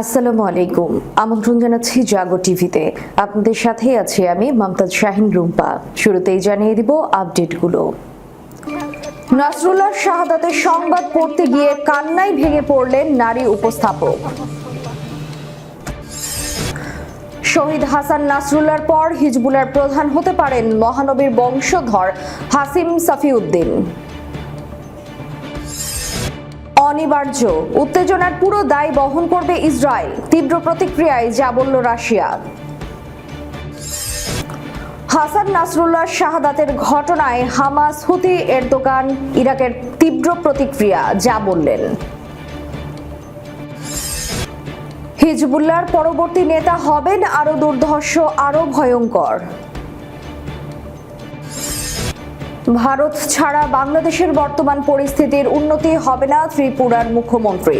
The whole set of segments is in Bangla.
আসসালামু আলাইকুম। আমন্ত্রণ জানাচ্ছি জাগো টিভিতে। আপনাদের সাথে আছি আমি মমতাজ শাহিন রুম্পা। শুরুতেই জানিয়ে দিব আপডেটগুলো। নাসরুল্লাহ শাহাদাতের সংবাদ পড়তে গিয়ে কান্নায় ভেঙে পড়লেন নারী উপস্থাপক। শহীদ হাসান নাসরুল্লাহর পর হিজবুলের প্রধান হতে পারেন মহানবীর বংশধর হাসিম সাফিউদ্দিন। অনিবার্য। উত্তেজনার পুরো দায় বহন করবে ইসরায়েল। তীব্র প্রতিক্রিয়ায় যা বলল রাশিয়া। হাসান নাসরুল্লাহ শাহাদাতের ঘটনায় হামাস, হুতি, এরদোগান, ইরাকের তীব্র প্রতিক্রিয়া, যা বললেন। হিজবুল্লাহর পরবর্তী নেতা হবেন আরও দুর্ধর্ষ আরও ভয়ঙ্কর। ভারত ছাড়া বাংলাদেশের বর্তমান পরিস্থিতির উন্নতি হবে না ত্রিপুরার মুখ্যমন্ত্রী।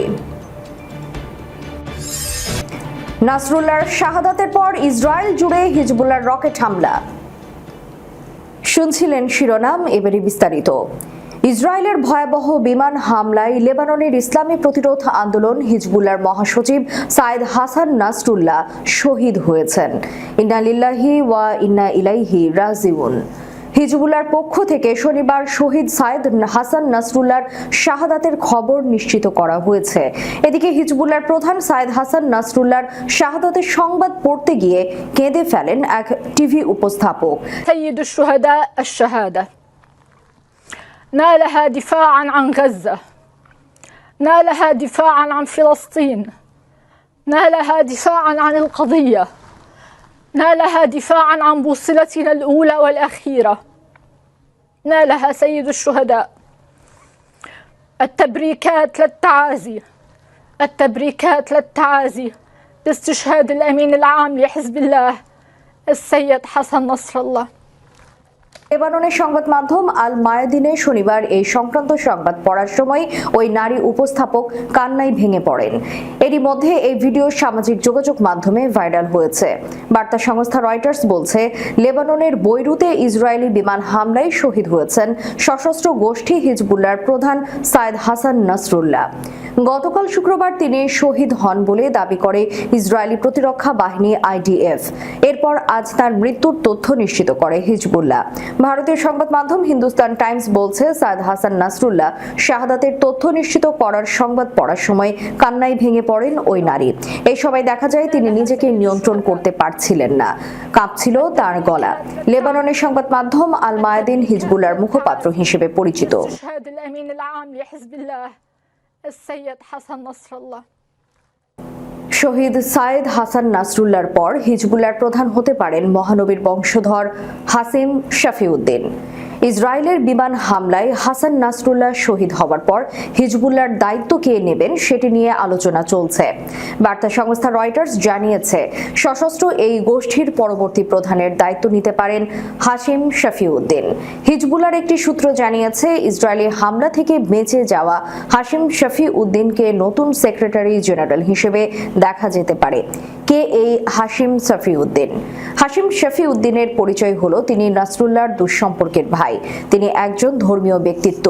নাসরুল্লাহর শাহাদাতের পর ইসরায়েল জুড়ে হিজবুল্লাহর রকেট হামলা। শুনছিলেন শিরোনাম এবারে বিস্তারিত। ইসরায়েলের ভয়াবহ বিমান হামলায় লেবাননের ইসলামী প্রতিরোধ আন্দোলন হিজবুল্লার মহাসচিব সাইদ হাসান নাসরুল্লাহ শহীদ হয়েছেন। ইন্না লিল্লাহি ওয়া ইন্না ইলাইহি রাজিউন। হিজবুল্লার পক্ষ থেকে শনিবার শহীদ সাইদ হাসান নাসরুল্লাহর শাহাদাতের খবর নিশ্চিত করা হয়েছে এদিকে হিজবুল্লার প্রধান সাইদ হাসান নাসরুল্লাহর শাহাদাতের সংবাদ পড়তে গিয়ে কেঁদে ফেলেন এক টিভি উপস্থাপক سيد الشهداء الشهادة نالها دفاعا عن غزة نالها دفاعا عن فلسطين نالها دفاعا عن القضية نالها دفاعا عن بوصلتنا الأولى والأخيرة. نالها سيد الشهداء. التبريكات للتعازي. التبريكات للتعازي. باستشهاد الأمين العام لحزب الله السيد حسن نصر الله. লেবাননের সংবাদ মাধ্যম আল মায়াদিনে শনিবার এই সংক্রান্ত সংবাদ পড়ার সময় ওই নারী উপস্থাপক কান্নায় ভেঙে পড়েন। এরই মধ্যে এই ভিডিও সামাজিক যোগাযোগ মাধ্যমে ভাইরাল হয়েছে। বার্তা সংস্থা রয়টার্স বলছে, লেবাননের বৈরুতে ইসরায়েলি বিমান হামলায় শহীদ হয়েছেন সশস্ত্র গোষ্ঠী হিজবুল্লার প্রধান সায়েদ হাসান নাসরুল্লাহ। গতকাল শুক্রবার তিনি শহীদ হন বলে দাবি করে ইসরায়েলি প্রতিরক্ষা বাহিনী আইডিএফ। এরপর আজ তার মৃত্যুর তথ্য নিশ্চিত করে হিজবুল্লাহ। ভারতীয় সংবাদ মাধ্যম হিন্দুস্তান টাইমস বলছে সাদ হাসান নাসরুল্লাহ শাহাদাতের তথ্য নিশ্চিত করার সংবাদ পড়ার সময় কান্নায় ভেঙে পড়েন ওই নারী এই সময় দেখা যায় তিনি নিজেকে নিয়ন্ত্রণ করতে পারছিলেন না কাঁপছিল তার গলা লেবাননের সংবাদ মাধ্যম আল মায়াদিন হিজবুল্লার মুখপাত্র হিসেবে পরিচিত استشهاد الأمين العام لحزب الله السيد حسن نصر الله শহীদ সায়েদ হাসান নাসরুল্লার পর হিজবুল্লার প্রধান হতে পারেন মহানবীর বংশধর হাসিম শাফিউদ্দিন। ইসরায়েলের বিমান হামলায় হাসান নাসরুল্লাহ শহীদ হওয়ার পর হিজবুল্লার দায়িত্ব কে নেবেন সেটি নিয়ে আলোচনা চলছে। বার্তা সংস্থা রয়টার্স জানিয়েছে, সশস্ত্র এই গোষ্ঠীর পরবর্তী প্রধানের দায়িত্ব নিতে পারেন হাসিম শাফিউদ্দিন। হিজবুল্লার একটি সূত্র জানিয়েছে, ইসরায়েলি হামলা থেকে বেঁচে যাওয়া হাসিম শফি উদ্দিনকে নতুন সেক্রেটারি জেনারেল হিসেবে দেখা যেতে পারে। কে এই হাসিম শফি উদ্দিন হাসিম শফি উদ্দিনের পরিচয় হলো তিনি নাসরুল্লাহর দুঃসম্পর্কের ভাই। তিনি একজন ধর্মীয় ব্যক্তিত্ব।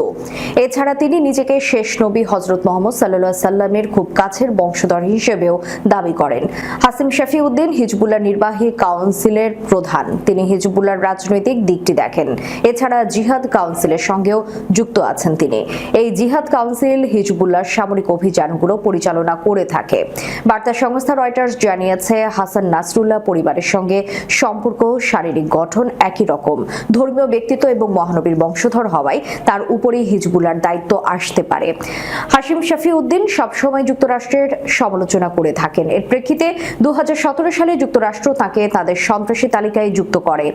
এছাড়া তিনি নিজেকে শেষ নবী হজরত মোহাম্মদ সাল্লাহ সাল্লামের খুব কাছের বংশধর হিসেবেও দাবি করেন। হাসিম শফি উদ্দিন হিজবুল্লাহ নির্বাহী কাউন্সিলের প্রধান। তিনি হিজবুল্লাহর রাজনৈতিক দিকটি দেখেন। এছাড়া জিহাদ কাউন্সিলের সঙ্গেও যুক্ত আছেন তিনি। এই জিহাদ কাউন্সিল হিজবুল্লাহর সামরিক অভিযানগুলো পরিচালনা করে থাকে। বার্তা সংস্থা রয়টার্স জানিয়েছে, হাসান নাসরুল্লাহ পরিবারের সঙ্গে সম্পর্ক, শারীরিক গঠন একই রকম। ধর্মীয় ব্যক্তিত্ব এবং মহানবীর বংশধর হওয়ায় তার উপরেই হিজবুল্লার দায়িত্ব আসতে পারে। হাসিম শফি উদ্দিন সবসময় যুক্তরাষ্ট্রের সমালোচনা করে থাকেন। এর প্রেক্ষিতে দু সালে যুক্তরাষ্ট্র তাকে তাদের সন্ত্রাসী তালিকায় যুক্ত করে।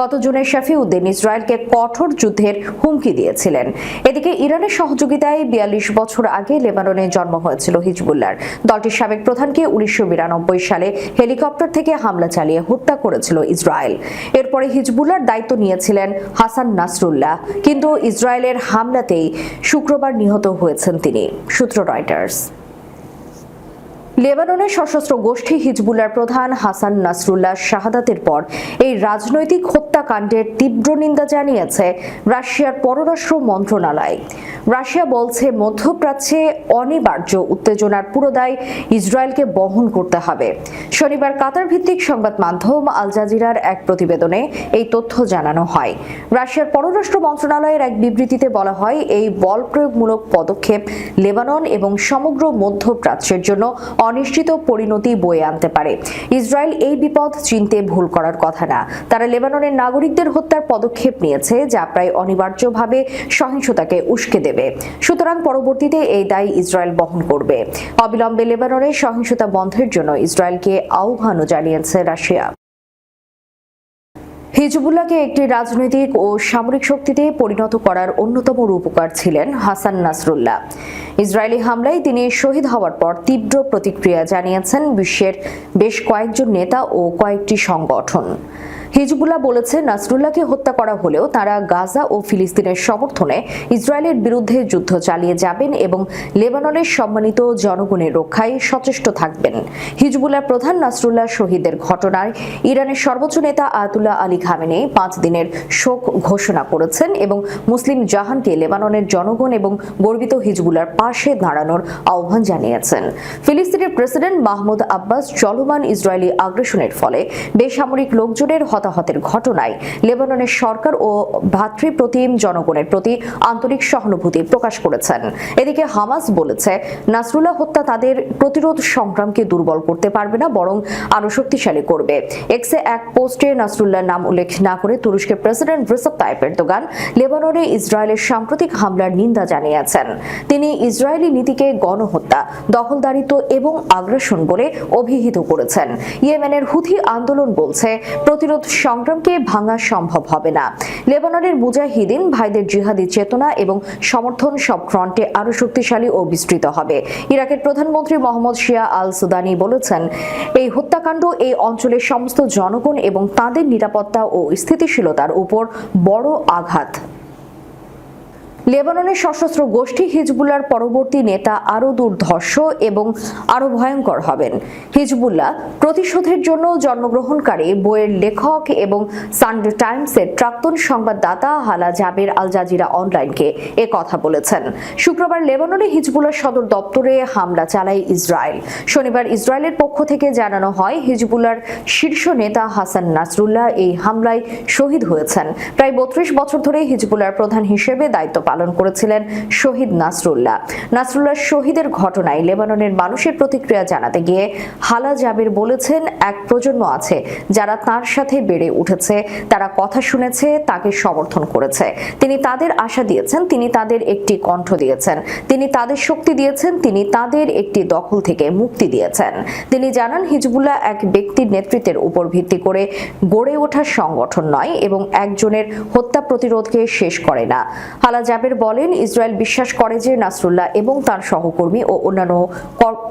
গত জুনে শফি উদ্দিন ইসরায়েলকে কঠোর যুদ্ধের হুমকি দিয়েছিলেন। এদিকে ইরানের সহযোগিতায় বিয়াল্লিশ বছর আগে লেবাননে জন্ম হয়েছিল হিজবুল্লার দলটির সাবেক প্রধানকে উনিশশো বিরানব্বই সালে হেলিকপ্টার থেকে হামলা চালিয়ে হত্যা করেছিল ইসরায়েল। এরপরে হিজবুল্লার দায়িত্ব নিয়েছিলেন হাসান নাসরুল্লাহ। কিন্তু ইসরায়েলের হামলাতেই শুক্রবার নিহত হয়েছেন তিনি। সূত্র রয়টার্স। লেবাননের সশস্ত্র গোষ্ঠী হিজবুল্লার প্রধান হাসান নাসরুল্লাহ শাহাদাতের পর এই রাজনৈতিক হত্যাকাণ্ডের তীব্র নিন্দা জানিয়েছে রাশিয়ার পররাষ্ট্র মন্ত্রণালয়। রাশিয়া বলছে, মধ্যপ্রাচ্যে অনিবার্য উত্তেজনার পুরো দায় ইসরায়েলকে বহন করতে হবে। শনিবার কাতার ভিত্তিক সংবাদ মাধ্যম আল জাজিরার এক প্রতিবেদনে এই তথ্য জানানো হয়। রাশিয়ার পররাষ্ট্র মন্ত্রণালয়ের এক বিবৃতিতে বলা হয়, এই বল প্রয়োগমূলক পদক্ষেপ লেবানন এবং সমগ্র মধ্যপ্রাচ্যের জন্য অনিশ্চিত পরিণতি বয়ে আনতে পারে। ইসরায়েল এই বিপদ চিনতে ভুল করার কথা না। তারা লেবাননের নাগরিকদের হত্যার পদক্ষেপ নিয়েছে, যা প্রায় অনিবার্যভাবে সহিংসতাকে উস্কে দেবে। সুতরাং পরবর্তীতে এই দায় ইসরায়েল বহন করবে। অবিলম্বে লেবাননের সহিংসতা বন্ধের জন্য ইসরায়েলকে আহ্বানও জানিয়েছে রাশিয়া। হিজবুল্লাহকে একটি রাজনৈতিক ও সামরিক শক্তিতে পরিণত করার অন্যতম রূপকার ছিলেন হাসান নাসরুল্লাহ। ইসরায়েলি হামলায় তিনি শহীদ হওয়ার পর তীব্র প্রতিক্রিয়া জানিয়েছেন বিশ্বের বেশ কয়েকজন নেতা ও কয়েকটি সংগঠন। হিজবুল্লাহ বলেছে, নাসরুল্লাহকে হত্যা করা হলেও তারা গাজা ও ফিলিস্তিনের সমর্থনে ইসরায়েলের বিরুদ্ধে যুদ্ধ চালিয়ে যাবেন এবং লেবাননের সম্মানিত জনগণের রক্ষায় সচেষ্ট থাকবেন। হিজবুল্লাহ প্রধান নাসরুল্লাহ শহীদের ঘটনায় ইরানের সর্বোচ্চ নেতা আয়াতুল্লাহ আলী খামেনে পাঁচ দিনের শোক ঘোষণা করেছেন এবং মুসলিম জাহানকে লেবাননের জনগণ এবং গর্বিত হিজবুল্লার পাশে দাঁড়ানোর আহ্বান জানিয়েছেন। ফিলিস্তিনের প্রেসিডেন্ট মাহমুদ আব্বাস চলমান ইসরায়েলি আগ্রাসনের ফলে বেসামরিক লোকজনের হতাহতের ঘটনায় লেবাননের সরকার ও ভাতৃপ্রতিম জনগণের প্রতি আন্তরিক সহানুভূতি প্রকাশ করেছেন। এদিকে হামাস বলেছে, নাসরুল্লাহ হত্যা তাদের প্রতিরোধ সংগ্রামকে দুর্বল করতে পারবে না, বরং আরও শক্তিশালী করবে। এক্সে এক পোস্টে নাসরুল্লাহর নাম উল্লেখ না করে তুরস্কের প্রেসিডেন্ট রিসেপ তাইপ এরদোগান লেবাননে ইসরায়েলের সাম্প্রতিক হামলার নিন্দা জানিয়েছেন। তিনি ইসরায়েলি নীতিকে গণহত্যা, দখলদারিত্ব এবং আগ্রাসন বলে অভিহিত করেছেন। ইয়েমেনের হুথি আন্দোলন বলছে, প্রতিরোধ সংগ্রামকে ভাঙা সম্ভব হবে না। লেবাননের মুজাহিদিন ভাইদের জিহাদি চেতনা এবং সমর্থন সব ফ্রন্টে আরও শক্তিশালী ও বিস্তৃত হবে। ইরাকের প্রধানমন্ত্রী মোহাম্মদ শিয়া আল সুদানি বলেছেন, এই হত্যাকাণ্ড এই অঞ্চলের সমস্ত জনগণ এবং তাদের নিরাপত্তা ও স্থিতিশীলতার উপর বড় আঘাত। লেবাননের সশস্ত্র গোষ্ঠী হিজবুল্লার পরবর্তী নেতা আরও দুর্ধর্ষ এবং আরও ভয়ঙ্কর হবেন। হিজবুল্লাহ প্রতিশোধের জন্য জন্মগ্রহণকারী বইয়ের লেখক এবং সানডে টাইমসের প্রাক্তন সংবাদদাতা হালা জাবের আল জাজিরা অনলাইনকে এ কথা বলেছেন। শুক্রবার লেবাননে হিজবুল্লাহ সদর দপ্তরে হামলা চালায় ইসরায়েল। শনিবার ইসরায়েলের পক্ষ থেকে জানানো হয় হিজবুল্লার শীর্ষ নেতা হাসান নাসরুল্লাহ এই হামলায় শহীদ হয়েছেন। প্রায় বত্রিশ বছর ধরে হিজবুল্লার প্রধান হিসেবে দায়িত্ব পালন করেছিলেন শহীদ নাসরুল্লাহ। নাসরুল্লাহ শহীদের ঘটনায় লেবাননের মানুষের প্রতিক্রিয়া জানাতে গিয়ে হালা জাবির বলেছেন, এক প্রজন্ম আছে যারা তার সাথে বেড়ে উঠেছে, তারা কথা শুনেছে, তাকে সমর্থন করেছে। তিনি তাদের আশা দিয়েছেন, তিনি তাদের একটি কণ্ঠ দিয়েছেন। তিনি তাদের শক্তি দিয়েছেন, তিনি তাদের একটি দখল থেকে মুক্তি দিয়েছেন। তিনি জানান, হিজবুল্লাহ এক ব্যক্তির নেতৃত্বের উপর ভিত্তি করে গড়ে ওঠা সংগঠন নয় এবং একজনের হত্যা প্রতিরোধকে শেষ করে না। হালা জাবের বলেন, ইসরায়েল বিশ্বাস করে যে নাসরুল্লাহ এবং তার সহকর্মী ও অন্যান্য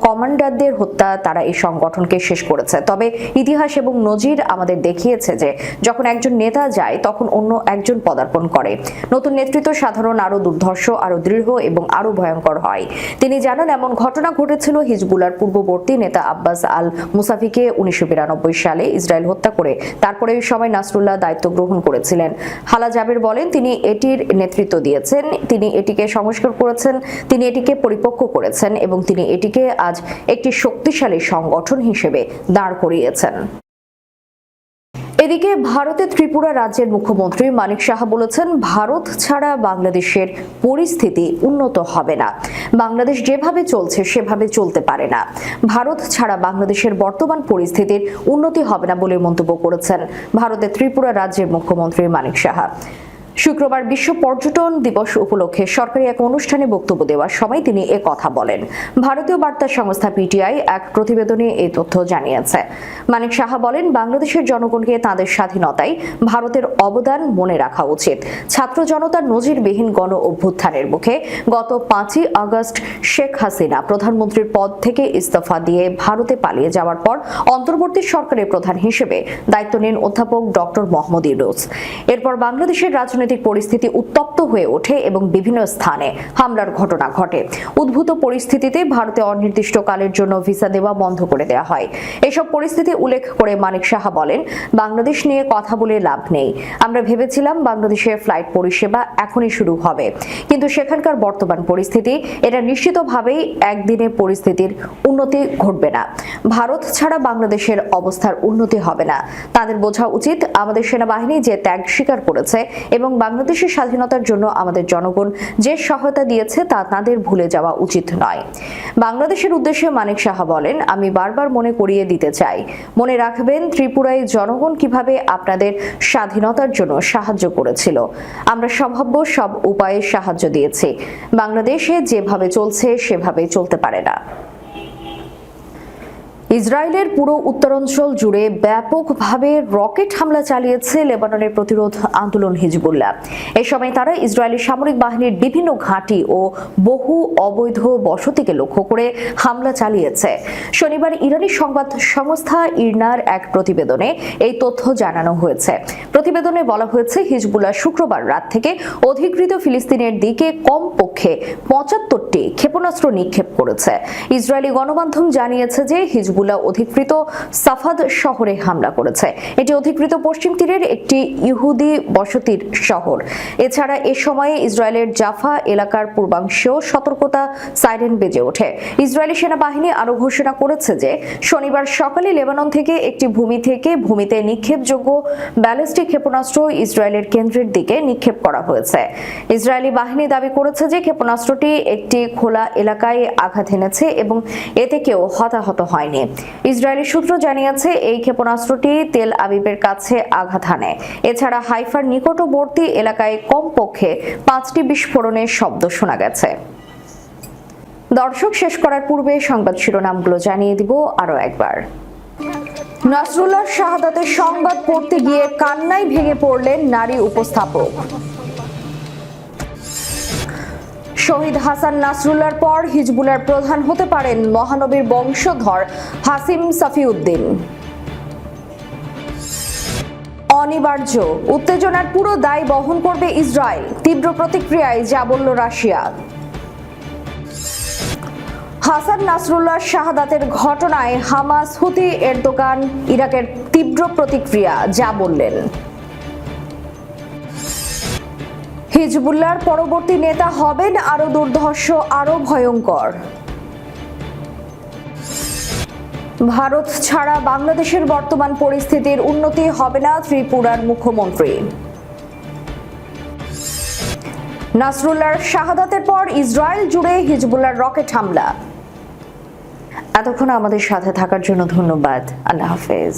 কমান্ডারদের হত্যা, তারা এই সংগঠনকে শেষ করেছে। তবে ইতিহাস এবং নজির আমাদের দেখিয়েছে যে, যখন একজন নেতা যায়, তখন অন্য একজন পদার্পণ করে। নতুন নেতৃত্ব সাধারণ আরও দুর্ধর্ষ আরও দৃঢ় এবং আরও ভয়ঙ্কর হয়। তিনি জানান, এমন ঘটনা ঘটেছিল হিজবুলার পূর্ববর্তী নেতা আব্বাস আল মুসাফিকে উনিশশো বিরানব্বই সালে ইসরায়েল হত্যা করে তারপরে ওই সময় নাসরুল্লাহ দায়িত্ব গ্রহণ করেছিলেন। হালা জাবের বলেন, তিনি এটির নেতৃত্ব দিয়েছেন। তিনি এটিকে সংস্কার করেছেন, তিনি এটিকে পরিপক্ক করেছেন এবং তিনি এটিকে আজ একটি শক্তিশালী সংগঠন হিসেবে দাঁড় করিয়েছেন। এদিকে ভারতের ত্রিপুরা রাজ্যের মুখ্যমন্ত্রী মানিক সাহা বলেছেন, ভারত ছাড়া বাংলাদেশের পরিস্থিতি উন্নত হবে না। বাংলাদেশ যেভাবে চলছে, সেভাবে চলতে পারে না। ভারত ছাড়া বাংলাদেশের বর্তমান পরিস্থিতির উন্নতি হবে না বলে মন্তব্য করেছেন ভারতের ত্রিপুরা রাজ্যের মুখ্যমন্ত্রী মানিক সাহা। শুক্রবার বিশ্ব পর্যটন দিবস উপলক্ষে সরকারি এক অনুষ্ঠানে বক্তব্য দেওয়ার সময় তিনি এ কথা বলেন। ভারতীয় বার্তা সংস্থা পিটিআই এক প্রতিবেদনে এই তথ্য জানিয়েছে। মানিক সাহা বলেন, বাংলাদেশের জনগণকে তাদের স্বাধীনতায় ভারতের অবদান মনে রাখা উচিত। ছাত্র জনতার নজিরবিহীন গণ অভ্যুত্থানের মুখে গত পাঁচই আগস্ট শেখ হাসিনা প্রধানমন্ত্রীর পদ থেকে ইস্তফা দিয়ে ভারতে পালিয়ে যাওয়ার পর অন্তর্বর্তী সরকারের প্রধান হিসেবে দায়িত্ব নেন অধ্যাপক ডক্টর মোহাম্মদ ইউনুস। এরপর বাংলাদেশের রাজনৈতিক রাজনৈতিক পরিস্থিতি উত্তপ্ত হয়ে ওঠে এবং বিভিন্ন স্থানে হামলার ঘটনা ঘটে। উদ্ভূত পরিস্থিতিতে ভারতে অনির্দিষ্টকালের জন্য ভিসা দেওয়া বন্ধ করে দেওয়া হয়। এসব পরিস্থিতি উল্লেখ করে মানিক সাহা বলেন, বাংলাদেশ নিয়ে কথা বলে লাভ নেই। আমরা ভেবেছিলাম বাংলাদেশের ফ্লাইট পরিষেবা এখনই শুরু হবে। কিন্তু সেখানকার বর্তমান পরিস্থিতি, এটা নিশ্চিতভাবেই একদিনে পরিস্থিতির উন্নতি ঘটবে না। ভারত ছাড়া বাংলাদেশের অবস্থার উন্নতি হবে না। তাদের বোঝা উচিত আমাদের সেনাবাহিনী যে ত্যাগ স্বীকার করেছে এবং বাংলাদেশের স্বাধীনতার জন্য আমাদের জনগণ যে সহায়তা দিয়েছে তা তাদের ভুলে যাওয়া উচিত নয়। বাংলাদেশের উদ্দেশ্যে মানিক সাহা বলেন, আমি বারবার মনে করিয়ে দিতে চাই। মনে রাখবেন, ত্রিপুরায় জনগণ কীভাবে আপনাদের স্বাধীনতার জন্য সাহায্য করেছিল। আমরা সম্ভাব্য সব উপায়ে সাহায্য দিয়েছি। বাংলাদেশে যেভাবে চলছে, সেভাবে চলতে পারে না। ইসরায়েলের পুরো উত্তরাঞ্চল জুড়ে ব্যাপকভাবে রকেট হামলা চালিয়েছে লেবাননের প্রতিরোধ আন্দোলন হিজবুল্লাহ। এ সময় তারা ইসরায়েলি সামরিক বাহিনীর বিভিন্ন ঘাঁটি ও বহু অবৈধ বসতিকে লক্ষ্য করে হামলা চালিয়েছে। শনিবার ইরানি সংবাদ সংস্থা ইরনার এক প্রতিবেদনে এই তথ্য জানানো হয়েছে। প্রতিবেদনে বলা হয়েছে, হিজবুল্লাহ শুক্রবার রাত থেকে অধিকৃত ফিলিস্তিনের দিকে কমপক্ষে পঁচাত্তরটি ক্ষেপণাস্ত্র নিক্ষেপ করেছে। ইসরায়েলি গণমাধ্যম জানিয়েছে যে হিজবুল্লাহ অধিকৃত সাফাদ শহরে হামলা করেছে। এটি অধিকৃত পশ্চিম তীরের একটি ইহুদি বসতির শহর। এছাড়া এ সময়ে ইসরায়েলের জাফা এলাকার পূর্বাংশেও সতর্কতা সাইরেন বেজে ওঠে। ইসরায়েলি সেনাবাহিনী আরও ঘোষণা করেছে যে, শনিবার সকালে লেবানন থেকে একটি ভূমি থেকে ভূমিতে নিক্ষেপযোগ্য ব্যালিস্টিক ক্ষেপণাস্ত্র ইসরায়েলের কেন্দ্রের দিকে নিক্ষেপ করা হয়েছে। ইসরায়েলি বাহিনী দাবি করেছে যে, ক্ষেপণাস্ত্রটি একটি খোলা এলাকায় আঘাত এনেছে এবং এতে কেউ হতাহত হয়নি। ইসরায়েলি সূত্র জানিয়েছে, এই ক্ষেপণাস্ত্রটি তেল আবিবের কাছে আঘাত হানে। এছাড়া হাইফার নিকটবর্তী এলাকায় কমপক্ষে পাঁচটি বিস্ফোরণের শব্দ শোনা গেছে। দর্শক, শেষ করার পূর্বে সংবাদ শিরোনামগুলো জানিয়ে দিব আরও একবার। নাসরুল্লাহ শাহাদাতের সংবাদ পড়তে গিয়ে কান্নায় ভেঙে পড়লেন নারী উপস্থাপক। শহীদ হাসান নাসরুল্লাহর পর হিজবুলের প্রধান হতে পারেন মহানবীর বংশধর হাসিম সাফিউদ্দিন। অনিবার্য, উত্তেজনার পুরো দায় বহন করবে ইসরায়েল। তীব্র প্রতিক্রিয়ায় যা বলল রাশিয়া। হাসান নাসরুল্লাহ শাহাদাতের ঘটনায় হামাস, হুতি, এরদোগান, ইরাকের তীব্র প্রতিক্রিয়া, যা বললেন। হিজবুল্লাহর পরবর্তী নেতা হবেন আরও দুর্ধর্ষ আরও ভয়ঙ্কর। ভারত ছাড়া বাংলাদেশের বর্তমান পরিস্থিতির উন্নতি হবে না ত্রিপুরার মুখ্যমন্ত্রী। নাসরুল্লাহর শাহাদাতের পর ইসরায়েল জুড়ে হিজবুল্লাহর রকেট হামলা। এতক্ষণ আমাদের সাথে থাকার জন্য ধন্যবাদ। আল্লাহ হাফেজ।